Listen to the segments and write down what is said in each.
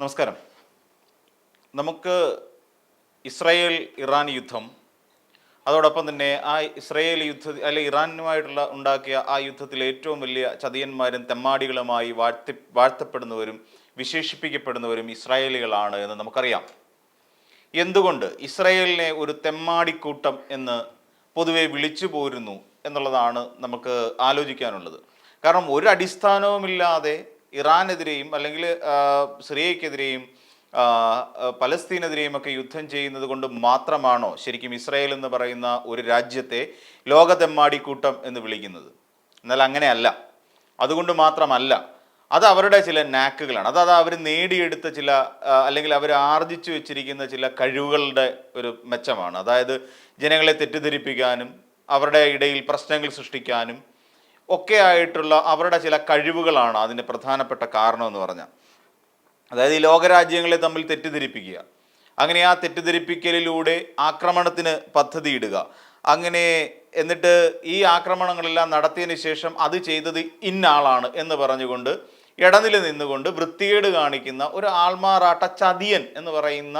നമസ്കാരം. നമുക്ക് Israel Iran യുദ്ധം അതോടൊപ്പം തന്നെ ആ ഇസ്രായേൽ യുദ്ധ അല്ലെ ഇറാനുമായിട്ടുള്ള ഉണ്ടാക്കിയ ആ യുദ്ധത്തിൽ ഏറ്റവും വലിയ ചതിയന്മാരും തെമ്മാടികളുമായി വാഴ്ത്തി വാഴ്ത്തപ്പെടുന്നവരും വിശേഷിപ്പിക്കപ്പെടുന്നവരും ഇസ്രായേലികളാണ് എന്ന് നമുക്കറിയാം. എന്തുകൊണ്ട് ഇസ്രായേലിനെ ഒരു തെമ്മാടിക്കൂട്ടം എന്ന് പൊതുവെ വിളിച്ചു പോരുന്നു എന്നുള്ളതാണ് നമുക്ക് ആലോചിക്കാനുള്ളത്. കാരണം ഒരു അടിസ്ഥാനവുമില്ലാതെ ഇറാനെതിരെയും അല്ലെങ്കിൽ സിറിയക്കെതിരെയും പലസ്തീനെതിരെയും ഒക്കെ യുദ്ധം ചെയ്യുന്നത് കൊണ്ട് മാത്രമാണോ ശരിക്കും ഇസ്രായേൽ എന്ന് പറയുന്ന ഒരു രാജ്യത്തെ ലോകതെമ്മാടിക്കൂട്ടം എന്ന് വിളിക്കുന്നത്? എന്നാൽ അങ്ങനെയല്ല. അതുകൊണ്ട് മാത്രമല്ല അത് അവരുടെ ചില നാക്കുകളാണ്. അത് അവർ നേടിയെടുത്ത ചില അല്ലെങ്കിൽ അവർ ആർജിച്ചു വെച്ചിരിക്കുന്ന ചില കഴിവുകളുടെ ഒരു മെച്ചമാണ്. അതായത് ജനങ്ങളെ തെറ്റിദ്ധരിപ്പിക്കാനും അവരുടെ ഇടയിൽ പ്രശ്നങ്ങൾ സൃഷ്ടിക്കാനും ഒക്കെ ആയിട്ടുള്ള അവരുടെ ചില കഴിവുകളാണ് അതിന് പ്രധാനപ്പെട്ട കാരണമെന്ന് പറഞ്ഞാൽ. അതായത് ഈ ലോകരാജ്യങ്ങളെ തമ്മിൽ തെറ്റിദ്ധരിപ്പിക്കുക. അങ്ങനെ ആ തെറ്റിദ്ധരിപ്പിക്കലിലൂടെ ആക്രമണത്തിന് പദ്ധതിയിടുക. അങ്ങനെ എന്നിട്ട് ഈ ആക്രമണങ്ങളെല്ലാം നടത്തിയതിന് ശേഷം അത് ചെയ്തത് ഇന്നാളാണ് എന്ന് പറഞ്ഞുകൊണ്ട് ഇടനില നിന്നുകൊണ്ട് വൃത്തികേട് കാണിക്കുന്ന ഒരു ആൾമാറാട്ട ചതിയൻ എന്ന് പറയുന്ന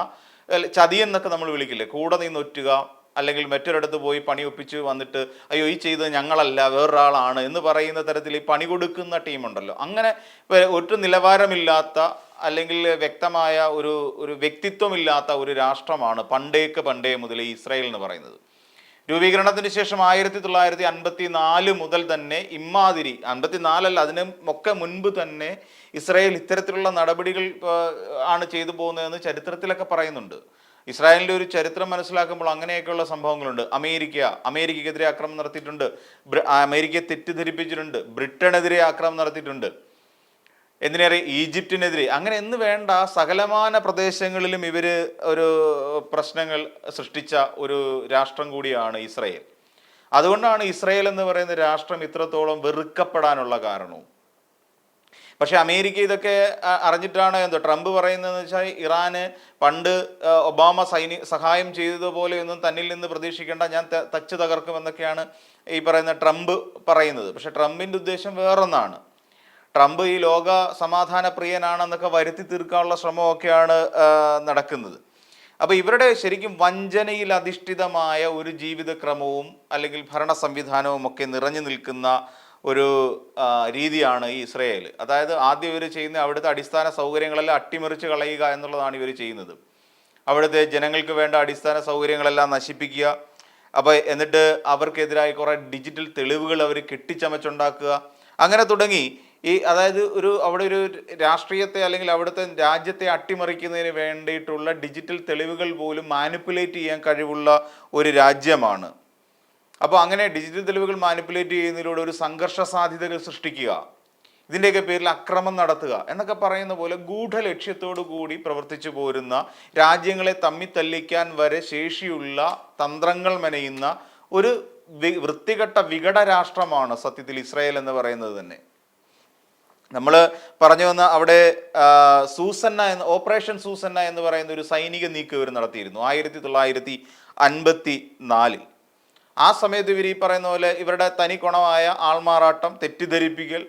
ചതിയെന്നൊക്കെ നമ്മൾ വിളിക്കില്ലേ? കൂടെ നിന്നൊറ്റുക അല്ലെങ്കിൽ മറ്റൊരിടത്ത് പോയി പണി ഒപ്പിച്ച് വന്നിട്ട് അയ്യോ ഈ ചെയ്തത് ഞങ്ങളല്ല വേറൊരാളാണ് എന്ന് പറയുന്ന തരത്തിൽ ഈ പണി കൊടുക്കുന്ന ടീമുണ്ടല്ലോ. അങ്ങനെ ഒട്ടും നിലവാരമില്ലാത്ത അല്ലെങ്കിൽ വ്യക്തമായ ഒരു ഒരു വ്യക്തിത്വമില്ലാത്ത ഒരു രാഷ്ട്രമാണ് പണ്ടേക്ക് പണ്ടേ മുതൽ ഇസ്രായേൽ എന്ന് പറയുന്നത്. രൂപീകരണത്തിന് ശേഷം ആയിരത്തി തൊള്ളായിരത്തി അൻപത്തി നാല് മുതൽ തന്നെ ഇമ്മാതിരി അൻപത്തി നാലല്ല അതിന് ഒക്കെ മുൻപ് തന്നെ ഇസ്രായേൽ ഇത്തരത്തിലുള്ള നടപടികൾ ആണ് ചെയ്തു പോകുന്നതെന്ന് ചരിത്രത്തിലൊക്കെ പറയുന്നുണ്ട്. ഇസ്രായേലിന്റെ ഒരു ചരിത്രം മനസ്സിലാക്കുമ്പോൾ അങ്ങനെയൊക്കെയുള്ള സംഭവങ്ങളുണ്ട്. അമേരിക്ക അമേരിക്കയ്ക്കെതിരെ ആക്രമണം നടത്തിയിട്ടുണ്ട്. അമേരിക്കയെ തെറ്റിദ്ധരിപ്പിച്ചിട്ടുണ്ട്. ബ്രിട്ടനെതിരെ ആക്രമണം നടത്തിയിട്ടുണ്ട്. എന്തിനേറെ? ഈജിപ്തിനെതിരെ. അങ്ങനെ എന്ന് വേണ്ട സകലമാന പ്രദേശങ്ങളിലും ഇവർ ഒരു പ്രശ്നങ്ങൾ സൃഷ്ടിച്ച ഒരു രാഷ്ട്രം കൂടിയാണ് ഇസ്രയേൽ. അതുകൊണ്ടാണ് ഇസ്രയേൽ എന്ന് പറയുന്ന രാഷ്ട്രം ഇത്രത്തോളം വെറുക്കപ്പെടാനുള്ള കാരണവും. പക്ഷെ അമേരിക്ക ഇതൊക്കെ അറിഞ്ഞിട്ടാണ് എന്തോ ട്രംപ് പറയുന്നതെന്ന് വെച്ചാൽ ഇറാന് പണ്ട് ഒബാമ സൈനി സഹായം ചെയ്തതുപോലെയൊന്നും തന്നിൽ നിന്ന് പ്രതീക്ഷിക്കേണ്ട ഞാൻ തച്ച് തകർക്കുമെന്നൊക്കെയാണ് ഈ പറയുന്ന ട്രംപ് പറയുന്നത്. പക്ഷേ ട്രംപിന്റെ ഉദ്ദേശം വേറൊന്നാണ്. ട്രംപ് ഈ ലോക സമാധാന പ്രിയനാണെന്നൊക്കെ വരുത്തി തീർക്കാനുള്ള ശ്രമമൊക്കെയാണ് നടക്കുന്നത്. അപ്പോൾ ഇവരുടെ ശരിക്കും വഞ്ചനയിൽ അധിഷ്ഠിതമായ ഒരു ജീവിതക്രമവും അല്ലെങ്കിൽ ഭരണ സംവിധാനവും ഒക്കെ നിറഞ്ഞു നിൽക്കുന്ന ഒരു രീതിയാണ് ഈ ഇസ്രയേൽ അതായത് ആദ്യം ഇവർ ചെയ്യുന്ന അവിടുത്തെ അടിസ്ഥാന സൗകര്യങ്ങളെല്ലാം അട്ടിമറിച്ച് കളയുക എന്നുള്ളതാണ് ഇവർ ചെയ്യുന്നത്. അവിടുത്തെ ജനങ്ങൾക്ക് വേണ്ട അടിസ്ഥാന സൗകര്യങ്ങളെല്ലാം നശിപ്പിക്കുക. അപ്പോൾ എന്നിട്ട് അവർക്കെതിരായി കുറേ ഡിജിറ്റൽ തെളിവുകൾ അവർ കെട്ടിച്ചമച്ചുണ്ടാക്കുക. അങ്ങനെ തുടങ്ങി. ഈ അതായത് ഒരു അവിടെ ഒരു രാഷ്ട്രീയത്തെ അല്ലെങ്കിൽ അവിടുത്തെ രാജ്യത്തെ അട്ടിമറിക്കുന്നതിന് വേണ്ടിയിട്ടുള്ള ഡിജിറ്റൽ തെളിവുകൾ പോലും മാനിപ്പുലേറ്റ് ചെയ്യാൻ കഴിവുള്ള ഒരു രാജ്യമാണ്. അപ്പോൾ അങ്ങനെ ഡിജിറ്റൽ തെളിവുകൾ മാനിപ്പുലേറ്റ് ചെയ്യുന്നതിലൂടെ ഒരു സംഘർഷ സാധ്യതകൾ സൃഷ്ടിക്കുക ഇതിന്റെയൊക്കെ പേരിൽ അക്രമം നടത്തുക എന്നൊക്കെ പറയുന്ന പോലെ ഗൂഢലക്ഷ്യത്തോടു കൂടി പ്രവർത്തിച്ചു പോരുന്ന രാജ്യങ്ങളെ തമ്മി തല്ലിക്കാൻ വരെ ശേഷിയുള്ള തന്ത്രങ്ങൾ മെനയുന്ന ഒരു വൃത്തികെട്ട വികട രാഷ്ട്രമാണ് സത്യത്തിൽ ഇസ്രായേൽ എന്ന് പറയുന്നത് തന്നെ. നമ്മൾ പറഞ്ഞു വന്ന അവിടെ സൂസന്ന എന്ന ഓപ്പറേഷൻ സൂസന്ന എന്ന് പറയുന്ന ഒരു സൈനിക നീക്കം ഇവർ നടത്തിയിരുന്നു ആയിരത്തി തൊള്ളായിരത്തി അൻപത്തി നാലിൽ. ആ സമയത്ത് ഇവർ ഈ പറയുന്ന പോലെ ഇവരുടെ തനിക്കുണമായ ആൾമാറാട്ടം തെറ്റിദ്ധരിപ്പിക്കൽ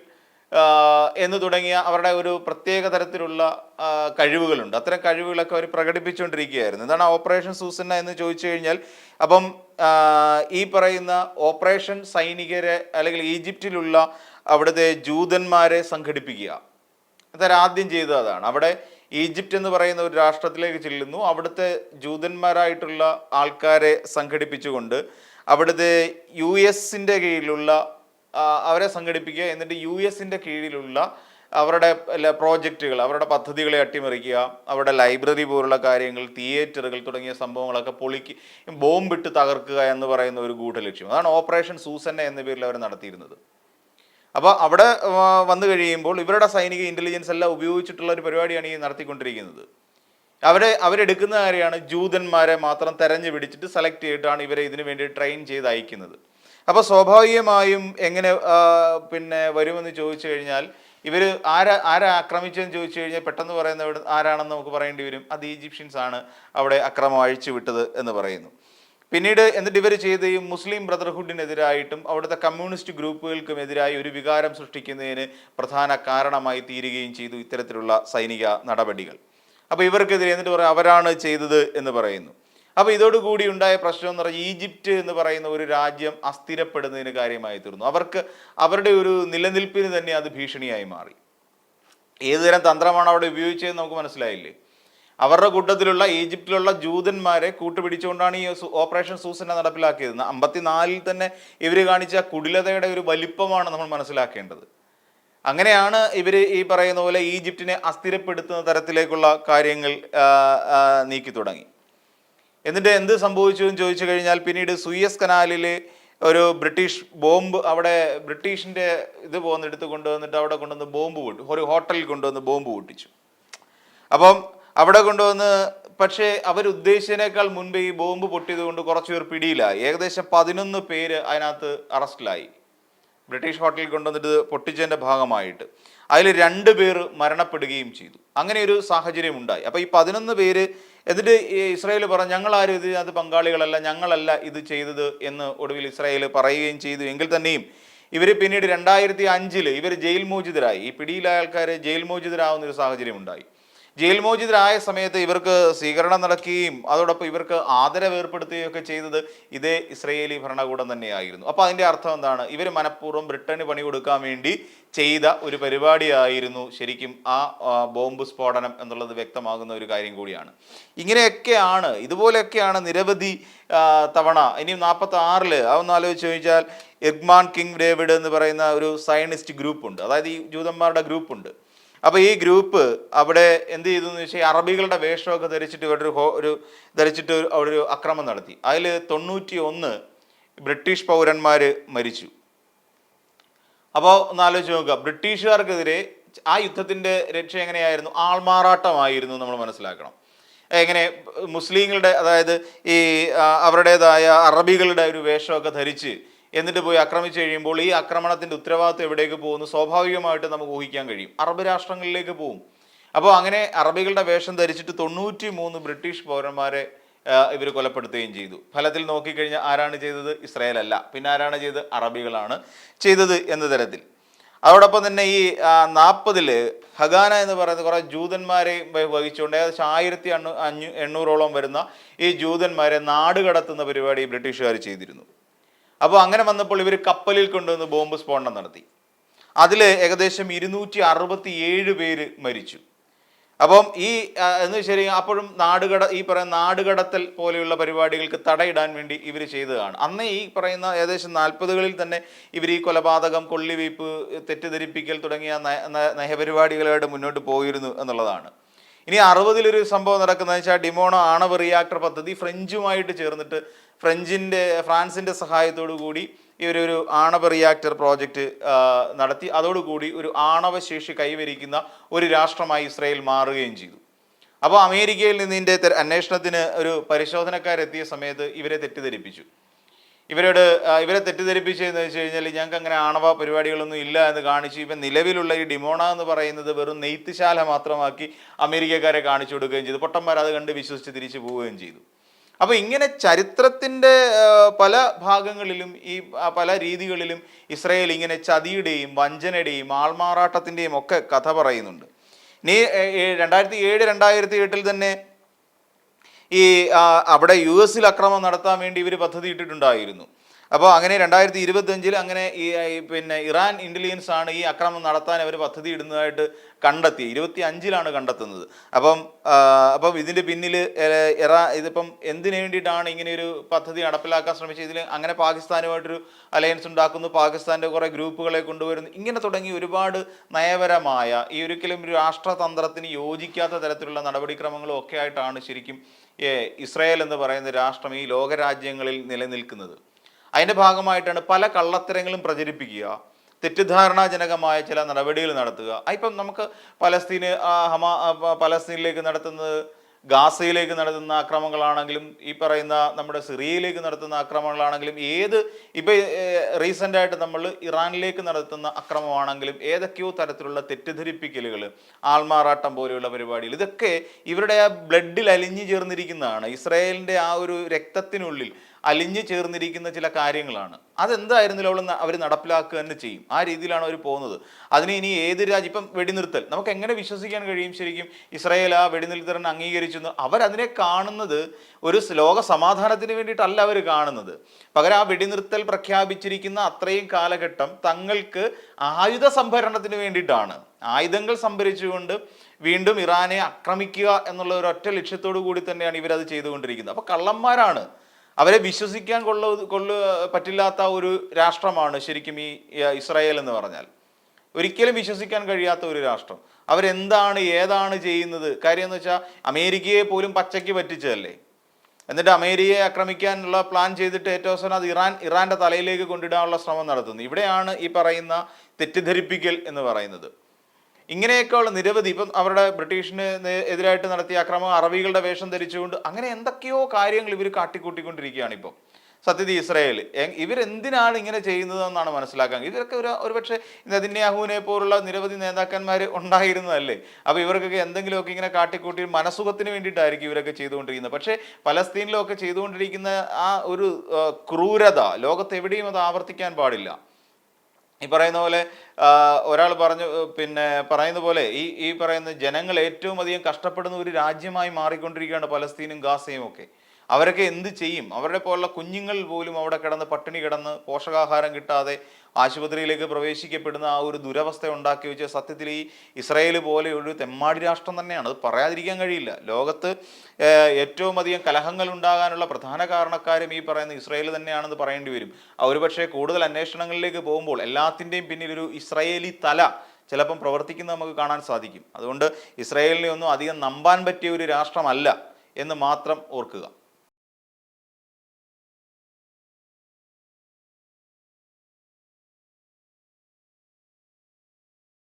എന്ന് തുടങ്ങിയ അവരുടെ ഒരു പ്രത്യേക തരത്തിലുള്ള കഴിവുകളുണ്ട്. അത്തരം കഴിവുകളൊക്കെ അവർ പ്രകടിപ്പിച്ചുകൊണ്ടിരിക്കുകയായിരുന്നു. എന്താണ് ഓപ്പറേഷൻ സൂസന്ന എന്ന് ചോദിച്ചു കഴിഞ്ഞാൽ അപ്പം ഈ പറയുന്ന ഓപ്പറേഷൻ സൈനികരെ അല്ലെങ്കിൽ ഈജിപ്റ്റിലുള്ള അവിടുത്തെ ജൂതന്മാരെ സംഘടിപ്പിക്കുക. അതായത് ആദ്യം ചെയ്തത് അതാണ്. അവിടെ ഈജിപ്റ്റ് എന്ന് പറയുന്ന ഒരു രാഷ്ട്രത്തിലേക്ക് ചെല്ലുന്നു. അവിടുത്തെ ജൂതന്മാരായിട്ടുള്ള ആൾക്കാരെ സംഘടിപ്പിച്ചുകൊണ്ട് അവിടുത്തെ യു എസിന്റെ കീഴിലുള്ള അവരെ സംഘടിപ്പിക്കുക എന്നിട്ട് യു എസിന്റെ കീഴിലുള്ള അവരുടെ പ്രോജക്റ്റുകൾ അവരുടെ പദ്ധതികളെ അട്ടിമറിക്കുക അവരുടെ ലൈബ്രറി പോലുള്ള കാര്യങ്ങൾ തിയേറ്ററുകൾ തുടങ്ങിയ സംഭവങ്ങളൊക്കെ പൊളിക്ക് ബോംബിട്ട് തകർക്കുക എന്ന് പറയുന്ന ഒരു ഗൂഢലക്ഷ്യം. അതാണ് ഓപ്പറേഷൻ സൂസന്ന എന്ന പേരിൽ അവർ നടത്തിയിരുന്നത്. അപ്പോൾ അവിടെ വന്നു കഴിയുമ്പോൾ ഇവരുടെ സൈനിക ഇന്റലിജൻസ് എല്ലാം ഉപയോഗിച്ചിട്ടുള്ള ഒരു പരിപാടിയാണ് ഈ നടത്തിക്കൊണ്ടിരിക്കുന്നത്. അവരെ അവരെടുക്കുന്ന കാര്യമാണ് ജൂതന്മാരെ മാത്രം തെരഞ്ഞു പിടിച്ചിട്ട് സെലക്ട് ചെയ്തിട്ടാണ് ഇവരെ ഇതിനു വേണ്ടി ട്രെയിൻ ചെയ്ത് അയക്കുന്നത്. അപ്പോൾ സ്വാഭാവികമായും എങ്ങനെ പിന്നെ വരുമെന്ന് ചോദിച്ചു കഴിഞ്ഞാൽ ഇവർ ആരാ ആരാ ആക്രമിച്ചതെന്ന് ചോദിച്ചു കഴിഞ്ഞാൽ പെട്ടെന്ന് പറയുന്ന ആരാണെന്ന് നമുക്ക് പറയേണ്ടി വരും. അത് ഈജിപ്ഷ്യൻസ് ആണ് അവിടെ അക്രമം അഴിച്ചു വിട്ടത് എന്ന് പറയുന്നു. പിന്നീട് എന്നിട്ട് ഇവർ ചെയ്ത ഈ മുസ്ലിം ബ്രദർഹുഡിനെതിരായിട്ടും അവിടുത്തെ കമ്മ്യൂണിസ്റ്റ് ഗ്രൂപ്പുകൾക്കും എതിരായി ഒരു വികാരം സൃഷ്ടിക്കുന്നതിന് പ്രധാന കാരണമായി തീരുകയും ചെയ്തു ഇത്തരത്തിലുള്ള സൈനിക നടപടികൾ. അപ്പോൾ ഇവർക്കെതിരെ എന്നിട്ട് പറയാം അവരാണ് ചെയ്തത് എന്ന് പറയുന്നു. അപ്പോൾ ഇതോടുകൂടി ഉണ്ടായ പ്രശ്നം എന്ന് പറഞ്ഞാൽ ഈജിപ്റ്റ് എന്ന് പറയുന്ന ഒരു രാജ്യം അസ്ഥിരപ്പെടുന്നതിന് കാര്യമായി തീർന്നു. അവർക്ക് അവരുടെ ഒരു നിലനിൽപ്പിന് തന്നെ അത് ഭീഷണിയായി മാറി. ഏതുതരം തന്ത്രമാണ് അവിടെ ഉപയോഗിച്ചതെന്ന് നമുക്ക് മനസ്സിലായില്ലേ? അവരുടെ കൂട്ടത്തിലുള്ള ഈജിപ്തിലുള്ള ജൂതന്മാരെ കൂട്ടുപിടിച്ചുകൊണ്ടാണ് ഈ ഓപ്പറേഷൻ സൂസനെ നടപ്പിലാക്കിയത്. അമ്പത്തിനാലിൽ തന്നെ ഇവർ കാണിച്ച കുടിലതയുടെ ഒരു വലിപ്പമാണ് നമ്മൾ മനസ്സിലാക്കേണ്ടത്. അങ്ങനെയാണ് ഇവർ ഈ പറയുന്ന പോലെ ഈജിപ്തിനെ അസ്ഥിരപ്പെടുത്തുന്ന തരത്തിലേക്കുള്ള കാര്യങ്ങൾ നീക്കി തുടങ്ങി. എന്നിട്ട് എന്ത് സംഭവിച്ചു എന്ന് ചോദിച്ചു കഴിഞ്ഞാൽ പിന്നീട് സുയസ് കനാലിൽ ഒരു ബ്രിട്ടീഷ് ബോംബ് അവിടെ ബ്രിട്ടീഷിന്റെ ഇത് പോകുന്നെടുത്ത് കൊണ്ടുവന്നിട്ട് അവിടെ കൊണ്ടുവന്ന് ബോംബ് പൊട്ടി ഒരു ഹോട്ടലിൽ കൊണ്ടുവന്ന് ബോംബ് പൊട്ടിച്ചു. അപ്പം അവിടെ കൊണ്ടുവന്ന് പക്ഷേ അവരുദ്ദേശിച്ചതിനേക്കാൾ മുൻപേ ഈ ബോംബ് പൊട്ടിയത് കൊണ്ട് കുറച്ച് പേർ പിടിയിലായി. ഏകദേശം പതിനൊന്ന് പേര് അതിനകത്ത് അറസ്റ്റിലായി. ബ്രിട്ടീഷ് ഹോട്ടലിൽ കൊണ്ടുവന്നിട്ട് പൊട്ടിച്ചതിന്റെ ഭാഗമായിട്ട് അതിൽ രണ്ട് പേർ മരണപ്പെടുകയും ചെയ്തു. അങ്ങനെ ഒരു സാഹചര്യം ഉണ്ടായി. അപ്പോൾ ഈ പതിനൊന്ന് പേര് എന്നിട്ട് ഇസ്രായേൽ പറഞ്ഞു ഞങ്ങളാരും അത് പങ്കാളികളല്ല ഞങ്ങളല്ല ഇത് ചെയ്തത് എന്ന് ഒടുവിൽ ഇസ്രായേൽ പറയുകയും ചെയ്തു. എങ്കിൽ തന്നെയും ഇവർ പിന്നീട് രണ്ടായിരത്തി അഞ്ചിൽ ഇവർ ജയിൽ മോചിതരായി. ഈ പിടിയിലായ ആൾക്കാർ ജയിൽ മോചിതരാകുന്ന ഒരു സാഹചര്യം ഉണ്ടായി. ജയിൽ മോചിതരായ സമയത്ത് ഇവർക്ക് സ്വീകരണം നടക്കുകയും അതോടൊപ്പം ഇവർക്ക് ആദരവ് ഏർപ്പെടുത്തുകയും ഒക്കെ ചെയ്തത് ഇതേ ഇസ്രയേലി ഭരണകൂടം തന്നെയായിരുന്നു. അപ്പോൾ അതിന്റെ അർത്ഥം എന്താണ്? ഇവർ മനഃപൂർവം ബ്രിട്ടന് പണി കൊടുക്കാൻ വേണ്ടി ചെയ്ത ഒരു പരിപാടിയായിരുന്നു ശരിക്കും ആ ബോംബ് സ്ഫോടനം എന്നുള്ളത് വ്യക്തമാകുന്ന ഒരു കാര്യം കൂടിയാണ്. ഇങ്ങനെയൊക്കെയാണ് ഇതുപോലെയൊക്കെയാണ് നിരവധി തവണ ഇനിയും നാൽപ്പത്തി ആറിൽ അതൊന്ന് ആലോചിച്ച് ചോദിച്ചാൽ എഗ്മാൻ കിങ് ഡേവിഡ് എന്ന് പറയുന്ന ഒരു സയനിസ്റ്റ് ഗ്രൂപ്പ് ഉണ്ട് അതായത് ഈ ജൂതന്മാരുടെ ഗ്രൂപ്പ് ഉണ്ട് അപ്പോൾ ഈ ഗ്രൂപ്പ് അവിടെ എന്ത് ചെയ്തു എന്ന് വെച്ചാൽ അറബികളുടെ വേഷമൊക്കെ ധരിച്ചിട്ട് ഒരു ഹോ- ഒരു ധരിച്ചിട്ട് അവിടെ ഒരു അക്രമം നടത്തി. അതിൽ തൊണ്ണൂറ്റി ഒന്ന് ബ്രിട്ടീഷ് പൗരന്മാർ മരിച്ചു. അപ്പോൾ ഒന്ന് ആലോചിച്ച് നോക്കുക. ബ്രിട്ടീഷുകാർക്കെതിരെ ആ യുദ്ധത്തിന്റെ രക്ഷ എങ്ങനെയായിരുന്നു? ആൾമാറാട്ടമായിരുന്നു നമ്മൾ മനസ്സിലാക്കണം. എങ്ങനെ മുസ്ലിങ്ങളുടെ അതായത് ഈ അവരുടേതായ അറബികളുടെ ഒരു വേഷമൊക്കെ ധരിച്ച് എന്നിട്ട് പോയി ആക്രമിച്ചു കഴിയുമ്പോൾ ഈ ആക്രമണത്തിന്റെ ഉത്തരവാദിത്വം എവിടേക്ക് പോകുന്നു? സ്വാഭാവികമായിട്ട് നമുക്ക് ഊഹിക്കാൻ കഴിയും. അറബ് രാഷ്ട്രങ്ങളിലേക്ക് പോകും. അപ്പോൾ അങ്ങനെ അറബികളുടെ വേഷം ധരിച്ചിട്ട് തൊണ്ണൂറ്റി മൂന്ന് ബ്രിട്ടീഷ് പൗരന്മാരെ ഇവർ കൊലപ്പെടുത്തുകയും ചെയ്തു. ഫലത്തിൽ നോക്കിക്കഴിഞ്ഞാൽ ആരാണ് ചെയ്തത്? ഇസ്രായേൽ അല്ല പിന്നെ ആരാണ് ചെയ്തത്? അറബികളാണ് ചെയ്തത് എന്ന തരത്തിൽ. അതോടൊപ്പം തന്നെ ഈ നാൽപ്പതിൽ ഹഗാന എന്ന് പറയുന്ന കുറേ ജൂതന്മാരെ വഹിച്ചുകൊണ്ട് ഏകദേശം ആയിരത്തി അണ്ണൂ അഞ്ഞൂ എണ്ണൂറോളം വരുന്ന ഈ ജൂതന്മാരെ നാട് കടത്തുന്ന പരിപാടി ബ്രിട്ടീഷുകാർ ചെയ്തിരുന്നു. അപ്പോൾ അങ്ങനെ വന്നപ്പോൾ ഇവർ കപ്പലിൽ കൊണ്ടുവന്ന് ബോംബ് സ്ഫോടനം നടത്തി. അതിൽ ഏകദേശം ഇരുന്നൂറ്റി അറുപത്തി ഏഴ് പേര് മരിച്ചു. അപ്പം ഈ എന്ന് വെച്ചാൽ അപ്പോഴും നാടുകട ഈ പറയുന്ന നാടുകടത്തൽ പോലെയുള്ള പരിപാടികൾക്ക് തടയിടാൻ വേണ്ടി ഇവർ ചെയ്തതാണ്. അന്ന് ഈ പറയുന്ന ഏകദേശം നാൽപ്പതുകളിൽ തന്നെ ഇവർ ഈ കൊലപാതകം കൊള്ളിവയ്പ് തെറ്റിദ്ധരിപ്പിക്കൽ തുടങ്ങിയ നയപരിപാടികളായിട്ട് മുന്നോട്ട് പോയിരുന്നു എന്നുള്ളതാണ്. ഇനി അറുപതിലൊരു സംഭവം നടക്കുന്നതെന്ന് വെച്ചാൽ ഡിമോണോ ആണവ റിയാക്ടർ പദ്ധതി ഫ്രഞ്ചുമായിട്ട് ചേർന്നിട്ട് ഫ്രഞ്ചിന്റെ ഫ്രാൻസിന്റെ സഹായത്തോടു കൂടി ഒരു ആണവ റിയാക്ടർ പ്രോജക്റ്റ് നടത്തി. അതോടുകൂടി ഒരു ആണവ ശേഷി കൈവരിക്കുന്ന ഒരു രാഷ്ട്രമായി ഇസ്രായേൽ മാറുകയും ചെയ്തു. അപ്പോൾ അമേരിക്കയിൽ നിന്ന് ഇതിന്റെ തെ- അന്വേഷണത്തിന് ഒരു പരിശോധനക്കാരെത്തിയ സമയത്ത് ഇവരെ തെറ്റിദ്ധരിപ്പിച്ചു. ഇവരോട് ഇവരെ തെറ്റിദ്ധരിപ്പിച്ചതെന്ന് വെച്ച് കഴിഞ്ഞാൽ ഞങ്ങൾക്ക് അങ്ങനെ ആണവ പരിപാടികളൊന്നും ഇല്ല എന്ന് കാണിച്ചു ഇപ്പം നിലവിലുള്ള ഈ ഡിമോണ എന്ന് പറയുന്നത് വെറും നെയ്ത്തുശാല മാത്രമാക്കി അമേരിക്കക്കാരെ കാണിച്ചു കൊടുക്കുകയും ചെയ്തു. പൊട്ടന്മാർ അത് കണ്ട് വിശ്വസിച്ച് തിരിച്ചു പോവുകയും ചെയ്തു. അപ്പോൾ ഇങ്ങനെ ചരിത്രത്തിന്റെ പല ഭാഗങ്ങളിലും ഈ പല രീതികളിലും ഇസ്രയേൽ ഇങ്ങനെ ചതിയുടെയും വഞ്ചനയുടെയും ആൾമാറാട്ടത്തിന്റെയും ഒക്കെ കഥ പറയുന്നുണ്ട്. നീ രണ്ടായിരത്തി ഏഴ് രണ്ടായിരത്തി എട്ടിൽ തന്നെ ഈ അവിടെ യു എസിൽ അക്രമം നടത്താൻ വേണ്ടി ഇവർ പദ്ധതി ഇട്ടിട്ടുണ്ടായിരുന്നു. അപ്പോൾ അങ്ങനെ രണ്ടായിരത്തി ഇരുപത്തഞ്ചിൽ അങ്ങനെ ഈ പിന്നെ ഇറാൻ ഇന്റലിജൻസ് ആണ് ഈ അക്രമം നടത്താൻ അവർ പദ്ധതി ഇടുന്നതായിട്ട് കണ്ടെത്തി. ഇരുപത്തി അഞ്ചിലാണ് കണ്ടെത്തുന്നത്. അപ്പം അപ്പം ഇതിന്റെ പിന്നിൽ ഇറാ ഇതിപ്പം എന്തിനു വേണ്ടിയിട്ടാണ് ഇങ്ങനെ ഒരു പദ്ധതി നടപ്പിലാക്കാൻ ശ്രമിച്ചത്? ഇതിൽ അങ്ങനെ പാകിസ്ഥാനുമായിട്ടൊരു അലയൻസ് ഉണ്ടാക്കുന്നു. പാകിസ്ഥാന്റെ കുറേ ഗ്രൂപ്പുകളെ കൊണ്ടുവരുന്നു. ഇങ്ങനെ തുടങ്ങി ഒരുപാട് നയപരമായ ഈ ഒരിക്കലും ഒരു രാഷ്ട്രതന്ത്രത്തിന് യോജിക്കാത്ത തരത്തിലുള്ള നടപടിക്രമങ്ങളും ഒക്കെ ആയിട്ടാണ് ശരിക്കും ഇസ്രായേൽ എന്ന് പറയുന്ന രാഷ്ട്രം ഈ ലോകരാജ്യങ്ങളിൽ നിലനിൽക്കുന്നത്. അതിന്റെ ഭാഗമായിട്ടാണ് പല കള്ളത്തരങ്ങളും പ്രചരിപ്പിക്കുക. തെറ്റിദ്ധാരണാജനകമായ ചില നടപടികൾ നടത്തുക. ഇപ്പം നമുക്ക് പലസ്തീന് ഹമ ഹമാ പലസ്തീനിലേക്ക് നടത്തുന്നത് ഗാസയിലേക്ക് നടത്തുന്ന ആക്രമണങ്ങളാണെങ്കിലും ഈ പറയുന്ന നമ്മുടെ സിറിയയിലേക്ക് നടത്തുന്ന ആക്രമണങ്ങളാണെങ്കിലും ഏത് ഇപ്പം റീസെന്റായിട്ട് നമ്മൾ ഇറാനിലേക്ക് നടത്തുന്ന അക്രമമാണെങ്കിലും ഏതൊക്കെയോ തരത്തിലുള്ള തെറ്റിദ്ധരിപ്പിക്കലുകൾ ആൾമാറാട്ടം പോലെയുള്ള പരിപാടികൾ ഇതൊക്കെ ഇവരുടെ ആ ബ്ലഡിൽ അലിഞ്ഞു ചേർന്നിരിക്കുന്നതാണ്. ഇസ്രായേലിന്റെ ആ ഒരു രക്തത്തിനുള്ളിൽ അലിഞ്ഞു ചേർന്നിരിക്കുന്ന ചില കാര്യങ്ങളാണ്. അതെന്തായിരുന്നില്ല അവർ നടപ്പിലാക്കുക തന്നെ ചെയ്യും. ആ രീതിയിലാണ് അവർ പോകുന്നത്. അതിന് ഇനി ഏത് രാജ്യം ഇപ്പം വെടിനിർത്തൽ. നമുക്ക് എങ്ങനെ വിശ്വസിക്കാൻ കഴിയും ശരിക്കും? ഇസ്രായേൽ ആ വെടിനിർത്തലിനെ അംഗീകരിച്ചു എന്ന്. അവരതിനെ കാണുന്നത് ഒരു ലോക സമാധാനത്തിന് വേണ്ടിയിട്ടല്ല അവർ കാണുന്നത്. പകരം ആ വെടിനിർത്തൽ പ്രഖ്യാപിച്ചിരിക്കുന്ന അത്രയും കാലഘട്ടം തങ്ങൾക്ക് ആയുധ സംഭരണത്തിന് വേണ്ടിയിട്ടാണ്. ആയുധങ്ങൾ സംഭരിച്ചുകൊണ്ട് വീണ്ടും ഇറാനെ ആക്രമിക്കുക എന്നുള്ള ഒരു ഒറ്റ ലക്ഷ്യത്തോടു കൂടി തന്നെയാണ് ഇവരത് ചെയ്തുകൊണ്ടിരിക്കുന്നത്. അപ്പോൾ കള്ളന്മാരാണ്. അവരെ വിശ്വസിക്കാൻ കൊള്ള കൊള്ള പറ്റില്ലാത്ത ഒരു രാഷ്ട്രമാണ് ശരിക്കും ഈ ഇസ്രായേൽ എന്ന് പറഞ്ഞാൽ. ഒരിക്കലും വിശ്വസിക്കാൻ കഴിയാത്ത ഒരു രാഷ്ട്രം. അവരെന്താണ് ഏതാണ് ചെയ്യുന്നത്? കാര്യം എന്ന് വെച്ചാൽ അമേരിക്കയെ പോലും പച്ചയ്ക്ക് പറ്റിച്ചതല്ലേ? എന്നിട്ട് അമേരിക്കയെ ആക്രമിക്കാനുള്ള പ്ലാൻ ചെയ്തിട്ട് ഏറ്റവും അവസാനം അത് ഇറാൻ ഇറാന്റെ തലയിലേക്ക് കൊണ്ടിടാനുള്ള ശ്രമം നടത്തുന്നു. ഇവിടെയാണ് ഈ പറയുന്ന തെറ്റിദ്ധരിപ്പിക്കൽ എന്ന് പറയുന്നത്. ഇങ്ങനെയൊക്കെയുള്ള നിരവധി ഇപ്പം അവരുടെ ബ്രിട്ടീഷിന് എതിരായിട്ട് നടത്തിയ അക്രമം അറബികളുടെ വേഷം ധരിച്ചുകൊണ്ട് അങ്ങനെ എന്തൊക്കെയോ കാര്യങ്ങൾ ഇവർ കാട്ടിക്കൂട്ടിക്കൊണ്ടിരിക്കുകയാണ് ഇപ്പം. സത്യത്തിൽ ഇസ്രായേൽ ഇവരെന്തിനാണ് ഇങ്ങനെ ചെയ്യുന്നതെന്നാണ് മനസ്സിലാക്കാൻ. ഇവരൊക്കെ ഒരു ഒരുപക്ഷെ നെതിന്യാഹുവിനെ പോലുള്ള നിരവധി നേതാക്കന്മാർ ഉണ്ടായിരുന്നതല്ലേ? അപ്പോൾ ഇവർക്കൊക്കെ എന്തെങ്കിലുമൊക്കെ ഇങ്ങനെ കാട്ടിക്കൂട്ടി മനസുഖത്തിന് വേണ്ടിയിട്ടായിരിക്കും ഇവരൊക്കെ ചെയ്തുകൊണ്ടിരിക്കുന്നത്. പക്ഷേ പലസ്തീനിലൊക്കെ ചെയ്തുകൊണ്ടിരിക്കുന്ന ആ ഒരു ക്രൂരത ലോകത്ത് എവിടെയും അത് ആവർത്തിക്കാൻ പാടില്ല. ഈ പറയുന്ന പോലെ ഒരാൾ പറഞ്ഞു പിന്നെ പറയുന്ന പോലെ ഈ ഈ പറയുന്ന ജനങ്ങൾ ഏറ്റവും അധികം കഷ്ടപ്പെടുന്ന ഒരു രാജ്യമായി മാറിക്കൊണ്ടിരിക്കുകയാണ് പലസ്തീനും ഗാസയും ഒക്കെ. അവരൊക്കെ എന്ത് ചെയ്യും? അവരുടെ പോലുള്ള കുഞ്ഞുങ്ങൾ പോലും അവിടെ കിടന്ന് പട്ടിണി കിടന്ന് പോഷകാഹാരം കിട്ടാതെ ആശുപത്രിയിലേക്ക് പ്രവേശിക്കപ്പെടുന്ന ആ ഒരു ദുരവസ്ഥ ഉണ്ടാക്കി വെച്ച സത്യത്തിൽ ഈ ഇസ്രായേൽ പോലെ ഒരു തെമ്മാടി രാഷ്ട്രം തന്നെയാണ്. അത് പറയാതിരിക്കാൻ കഴിയില്ല. ലോകത്ത് ഏറ്റവും അധികം കലഹങ്ങൾ ഉണ്ടാകാനുള്ള പ്രധാന കാരണക്കാരും ഈ പറയുന്ന ഇസ്രായേൽ തന്നെയാണെന്ന് പറയേണ്ടി വരും. ഒരുപക്ഷെ കൂടുതൽ അന്വേഷണങ്ങളിലേക്ക് പോകുമ്പോൾ എല്ലാത്തിന്റെയും പിന്നിൽ ഒരു ഇസ്രായേലി തല ചിലപ്പം പ്രവർത്തിക്കുന്നത് നമുക്ക് കാണാൻ സാധിക്കും. അതുകൊണ്ട് ഇസ്രായേലിനെ ഒന്നും അധികം നമ്പാൻ പറ്റിയ ഒരു രാഷ്ട്രമല്ല എന്ന് മാത്രം ഓർക്കുക.